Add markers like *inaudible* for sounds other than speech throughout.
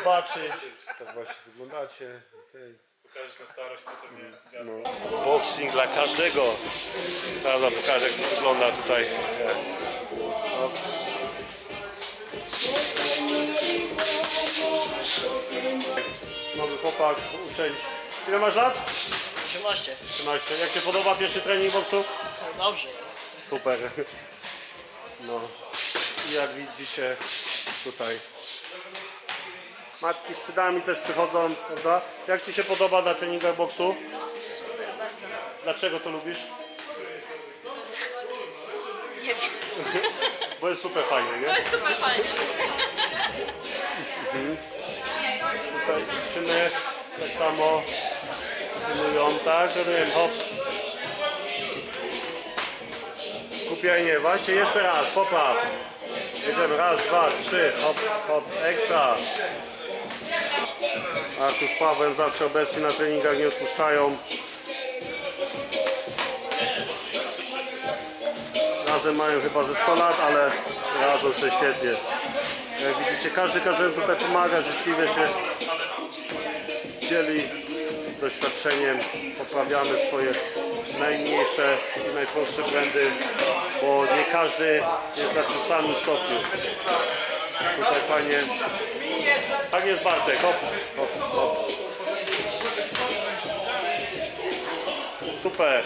zobaczyć. Tak właśnie wyglądacie. Okej. Pokażesz na starość, potem nie. No. Boxing dla każdego. Prawda, pokażę jak to wygląda tutaj. No. Nowy chłopak, uczeń. Ile masz lat? 18. 13. Jak się podoba pierwszy trening boksu? Dobrze jest. Super. No. I jak widzicie tutaj matki z synami też przychodzą, prawda? Jak Ci się podoba na treningach boksu? Super, bardzo. Dlaczego to lubisz? Nie wiem. Bo jest super fajnie, To nie? jest super fajnie. Tutaj dziewczyny tak samo trenują, tak? Trenują, hop. Skupienie, właśnie jeszcze raz, popraw. Jedziemy, raz, dwa, trzy, hop, hop, ekstra. A tu z Pawłem zawsze obecni na treningach nie odpuszczają. Razem mają chyba ze 100 lat, ale radzą sobie świetnie. Jak widzicie, każdy każdemu tutaj pomaga, życzliwie się dzieli doświadczeniem, poprawiamy swoje najmniejsze i najprostsze błędy, bo nie każdy jest na tym samym stopniu. Fajnie. Tak jest Bartek, hop, hop, hop. Super.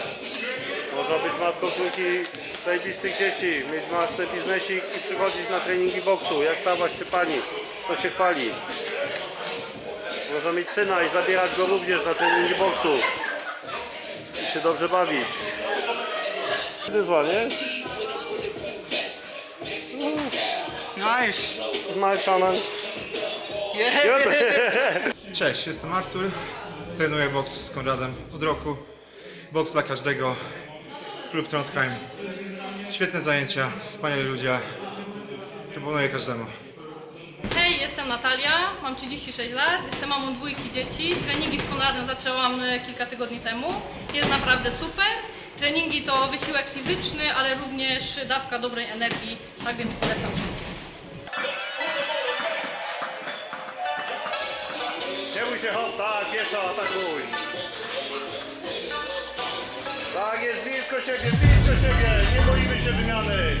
Można być matką trójki zajebistych dzieci, mieć własny biznesik i przychodzić na treningi boksu. Jak ta właśnie pani, to się chwali. Można mieć syna i zabierać go również na treningi boksu. I się dobrze bawić. Wyzwa, nie? Nice! My channel. *laughs* Cześć, jestem Artur. Trenuję boks z Konradem od roku. Boks dla każdego. Klub Trondheim. Świetne zajęcia, wspaniali ludzie. Proponuję każdemu. Hej, jestem Natalia, mam 36 lat, jestem mamą dwójki dzieci. Treningi z Konradem zaczęłam e, kilka tygodni temu. Jest naprawdę super. Treningi to wysiłek fizyczny, ale również dawka dobrej energii, tak więc polecam wszystkim. Bój się, hop, tak, pieszo, atakuj. Tak jest, blisko siebie, blisko siebie, nie boimy się wymiany.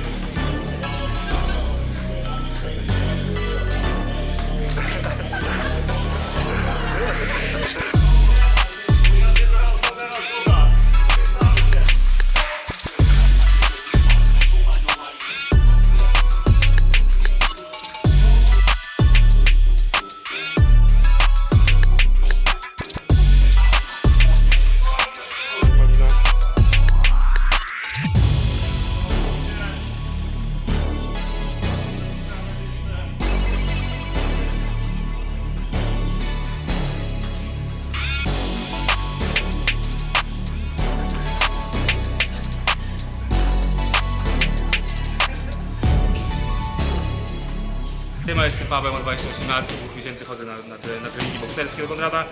Jestem Paweł, mam 28 lat, dwóch miesięcy chodzę na, na, na treningi bokserskie do Konrada.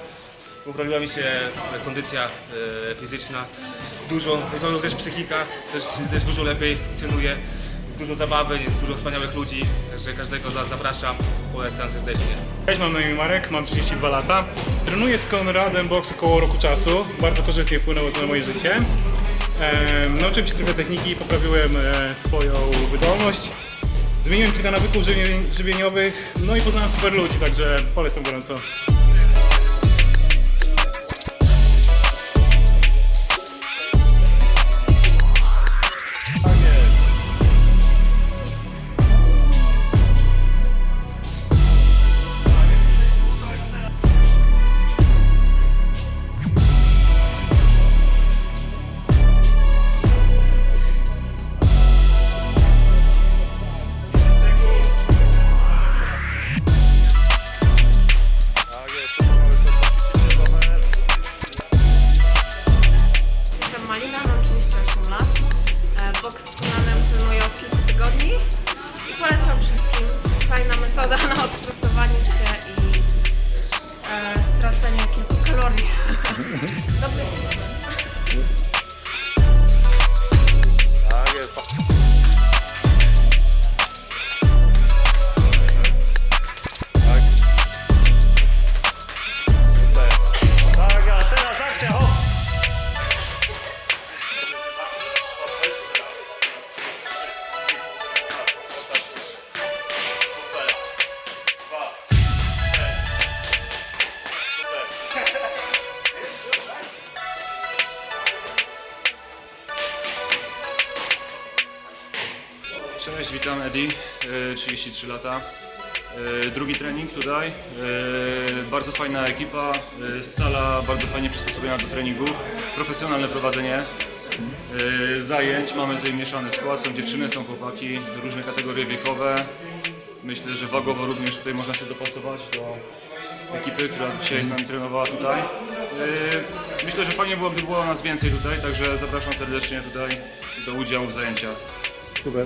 Poprawiła mi się kondycja e, fizyczna, dużo, no, też psychika, też, też dużo lepiej funkcjonuje, dużo zabawy, jest dużo wspaniałych ludzi, także każdego z Was zapraszam, polecam serdecznie. Cześć, mam na imię Marek, mam 32 lata. Trenuję z Konradem boks około roku czasu. Bardzo korzystnie wpłynęło to na moje życie. Em, Nauczyłem się trochę techniki, poprawiłem e, swoją wydolność. Zmieniłem kilka nawyków żywie- żywieniowych, no i poznałem super ludzi, także polecam gorąco. Cześć, witam Edi, e, 33 lata. E, Drugi trening tutaj. E, Bardzo fajna ekipa, e, sala bardzo fajnie przysposobiona do treningów, profesjonalne prowadzenie e, zajęć. Mamy tutaj mieszany skład, są dziewczyny, są chłopaki, różne kategorie wiekowe. Myślę, że wagowo również tutaj można się dopasować do ekipy, która dzisiaj z nami trenowała tutaj. E, Myślę, że fajnie było, gdyby było nas więcej tutaj, także zapraszam serdecznie tutaj do udziału w zajęciach. Super.